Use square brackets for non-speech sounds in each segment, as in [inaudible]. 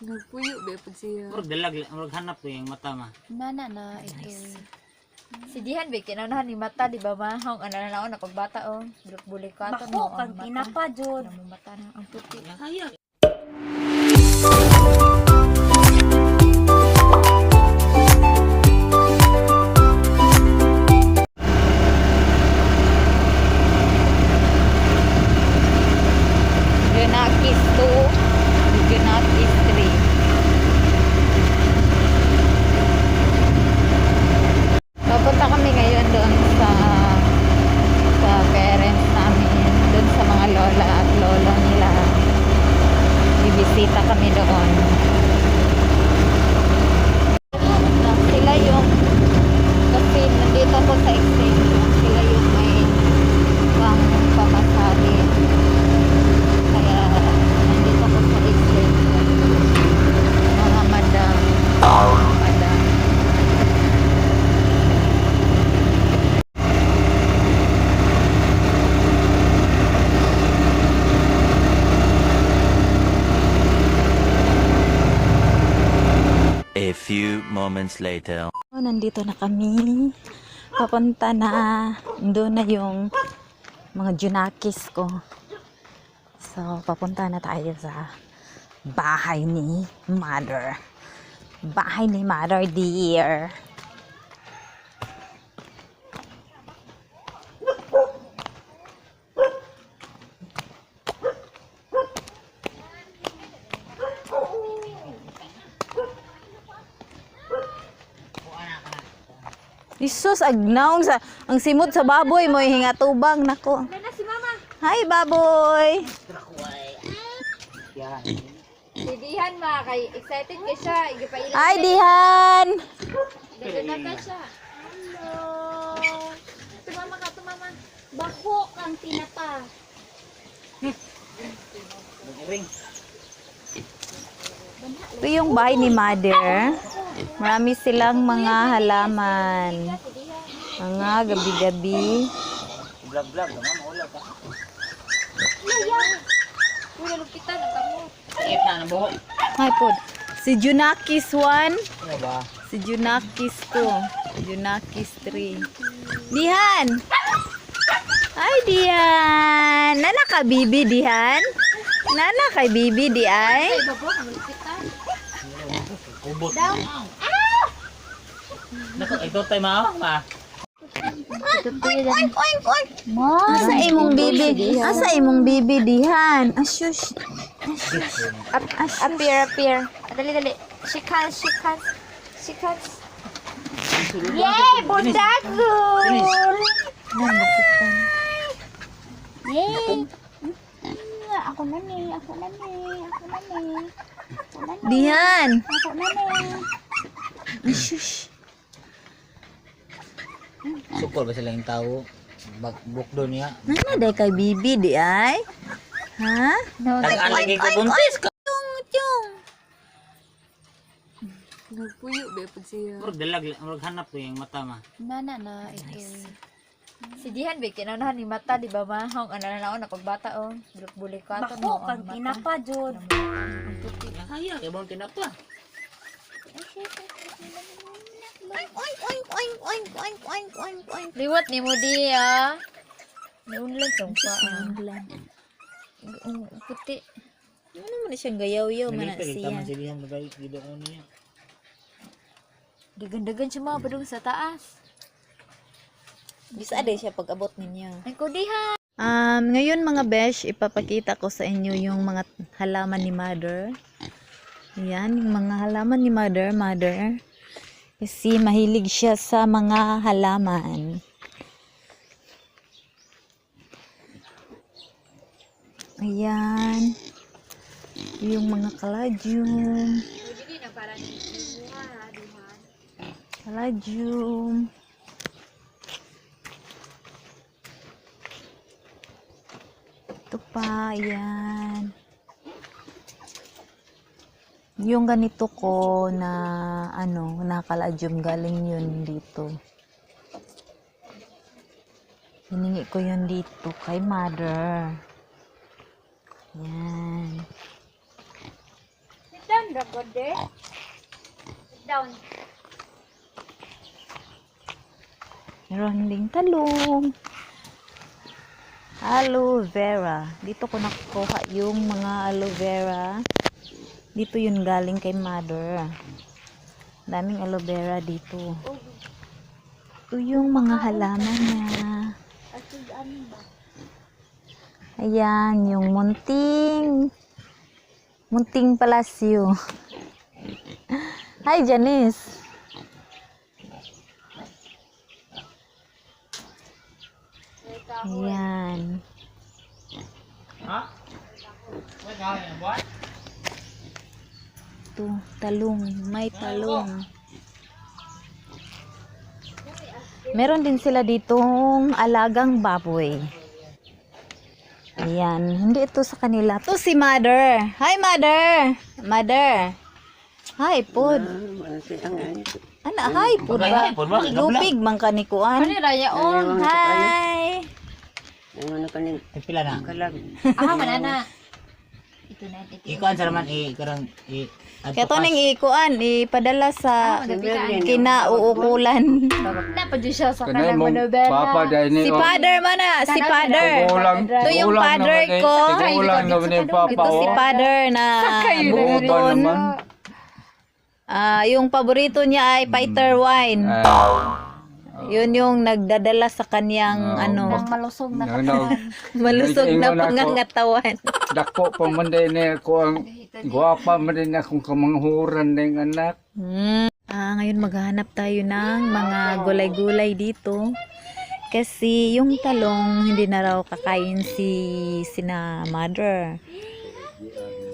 Nagpuyo ba po siya? Murag dalag, murag hanap ko yung mata ma. Mana na ito. Si Dihan, be, kinaunahan ni mata, di ba, mahong, ano na na, pagbata, oh. Bulik-bulik ka, to, no, Bako, kang tinapa, Jod. Ano mo mata na, ang puti. Kaya. Junakis 2, Junakis 3. Papunta kami ngayon doon sa sa parents namin, doon sa mga lola at lolo nila. Bibisita kami doon. Sila yung kasi nandito ako sa extension, sila yung may pang pamasahe. Kaya nandito ko sa extension. Mga madam. Madam. A few later. Oh, nandito na kami. Papunta na. Doon na yung mga junakis ko. So, papunta na tayo sa bahay ni mother. Bahay ni mother dear. Isus, agnaong sa ang simot sa baboy mo hingatubang nako. Hi baboy. Si Dihan, ma, kay excited ka siya. Igipailan Hi Dihan. Dito na ka siya. Hello. Tumama ka, tumama. Bako, kang tinapa. Ring. Ito yung bahay ni mother. Marami silang mga halaman. Mga gabi-gabi. Vlog vlog naman wala ka. Uy, lupitan, ang kamo. Sakit na ng buhok. Hi pod. Si Junakis 1. Ano ba? Si Junakis 2. Junakis 3. Dihan! Hi, Dihan! Nana ka, bibi, Dihan? Nana kay bibi, di ay? Ay, babo, lupitan. Kubot. Nako, ito tayo maawak ma. Asa imong bibi? Asa imong bibi, Dihan? Asyush. Up, appear, appear. Dali, dali. She can't, she can't. She can't. Yay! Bundagul! Yay! Ako na ni, ako na ni, ako na ni. Dihan! Ako na ni. Asyush. Sukol ba sila yung tao? Bak bukdo niya. Nana day kay bibi, di ay? Ha? No, Tag-alagi ko buntis ka. Chung, chung. Nagpuyo ba po siya? Murag dalag, murag hanap yung mata ma. Mana na ito. Si Dihan, be, kinaunahan ni mata, di ba, mahong, ano na na, pagbata, oh. Bulik-bulik ka, to, Bako, mata. tinapa, puti. Kaya, kaya bang tinapa. Liwat ni mo di, ah. Naunlan song pa, ah. Ang puti. Ano man siyang gayaw-yaw man Nalipay, siya. yung bagay, gidoon niya. Dagan-dagan siya mga badong sa taas. Bisa day siya pag-abot ninyo. Ay, ko diha. Um, ngayon mga besh, ipapakita ko sa inyo yung mga halaman ni mother. Yan, yung mga halaman ni mother, mother. Kasi mahilig siya sa mga halaman. Ayan. Yung mga kaladyum. Kaladyum. Ito pa, ayan. Yung ganito ko na ano, nakaladyum galing yun dito. Hiningi ko yun dito kay mother. Yan. ragod eh. Sit down. Meron ding talong. Aloe vera. Dito ko nakukuha yung mga aloe vera. Dito yun galing kay mother. Daming aloe vera dito. Ito yung mga halaman niya. Ayan, yung munting munting palasyo. Hi, Janice. Ayan. Ito, talong. May talong. Meron din sila ditong alagang baboy. Ayan. Hindi ito sa kanila. Ito si mother. Hi, mother. Mother. Hi, pod. Ana, hi, pod ba? Lupig man ka ni Raya on. Hi. Pila na. Ah, manana. Ito na, ito. Ikuan sa naman i karang i Kaya to ning ikuan, ipadala sa kinauukulan. [laughs] Na pa dyan siya sa kanang manobela. Si father man na, si father. Ito yung father ko. Ni papa Ito si oh. father na buton. Ah, yung paborito niya ay fighter wine. Yun yung nagdadala sa kanyang Ah, ano, Malusog na. Nanaw, [laughs] malusog na Ingon ako. pangangatawan. [laughs] dako pa man din ni ako ang guwapa man din akong kamanghuran ng anak. Hmm. Ah, ngayon maghahanap tayo ng mga gulay-gulay dito. Kasi yung talong hindi na raw kakain si sina mother.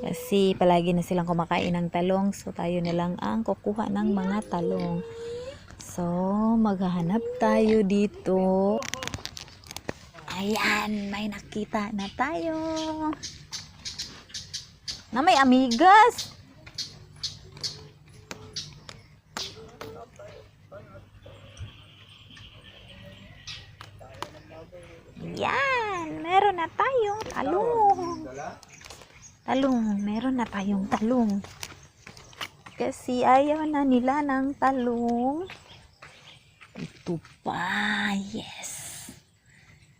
Kasi palagi na silang kumakain ng talong. So tayo na lang ang kukuha ng mga talong. So maghahanap tayo dito. Ayan, may nakita na tayo. Na may amigas. Yan, meron na tayong talong. Talong, meron na tayong talong. Kasi ayaw na nila ng talong. Ito pa, yes.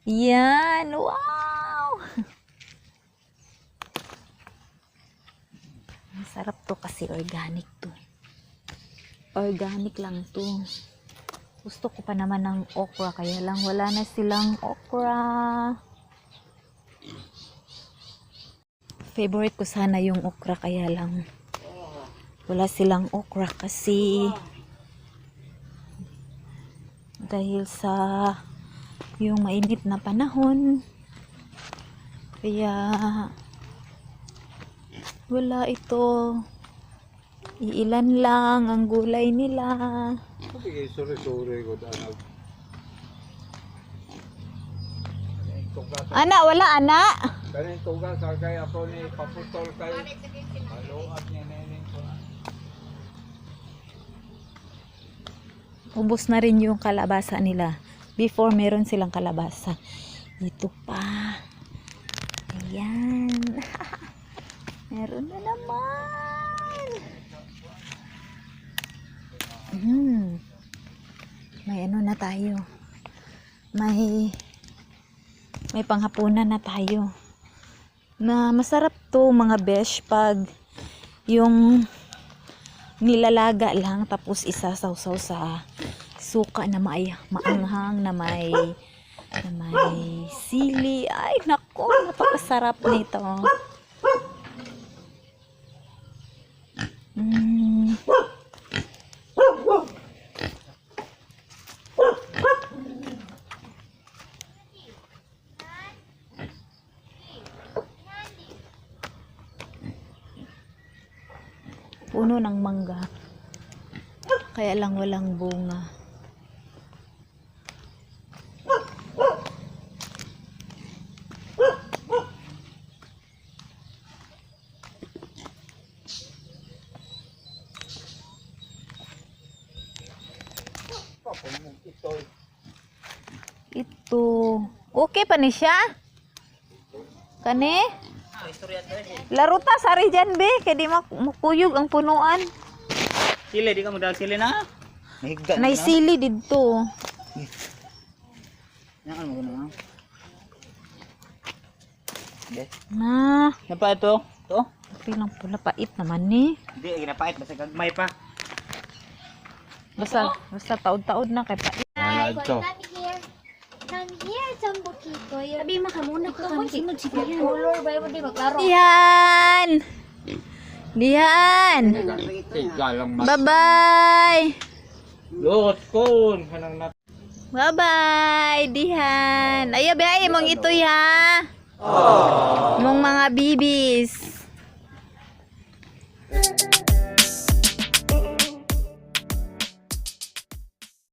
Yan, wow. [laughs] Ang sarap to kasi organic to. Organic lang to. Gusto ko pa naman ng okra, kaya lang wala na silang okra. Favorite ko sana yung okra, kaya lang wala silang okra kasi dahil sa yung mainit na panahon kaya wala ito iilan lang ang gulay nila Ana, wala ana. Kanin tugas kay ako ni paputol kay Haluat niya nening ko. Ubus na rin yung kalabasa nila. Before, meron silang kalabasa. Ito pa. Ayan. [laughs] meron na naman. Hmm. May ano na tayo. May may panghapunan na tayo. Na masarap to mga besh pag yung nilalaga lang tapos isasawsaw sa suka na may maanghang na may na may sili. Ay nako napakasarap nito mm. Puno ng mangga. Kaya lang walang bunga. Ito. Okay pa ni siya? Kani Laro ta, sari dyan, be. Kaya di mak- makuyog ang punuan. Sili, di ka magdala sili na. Mahigda Nay sili dito. Yan mo na. Na, Yan pa ito. Ito. okay lang pula. Pait naman ni. Hindi, ginapait. Basta gagmay pa. Basta, basta taod-taod na kay pait. Ano ito? Come here. Sambukiko. Sabi mo ka muna ka kami. Sunod si Dian. Color ba yun? Di maglaro. Diyan! Diyan! Tiga lang mas. Bye-bye! Lot, kon. Hanang na. Bye-bye! Dihan! Ay, mong itoy, ha? Mong mga bibis.